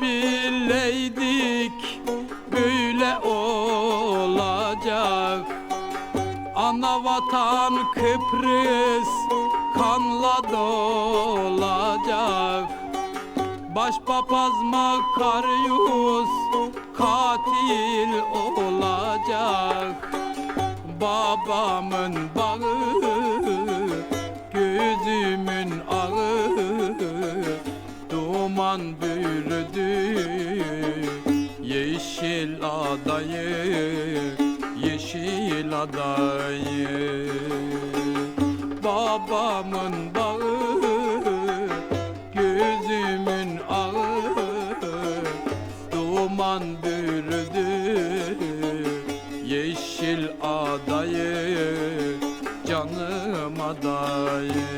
Bileydik böyle olacak. Ana vatan Kıbrıs kanla dolacak. Başpapaz Makaryus katil olacak. Babamın bağı gözümün ağı Duman bürüdü yeşil adayı Yeşil adayı. Babamın bağı gözümün ağı. Duman bürüdü yeşil adayı Canım adayı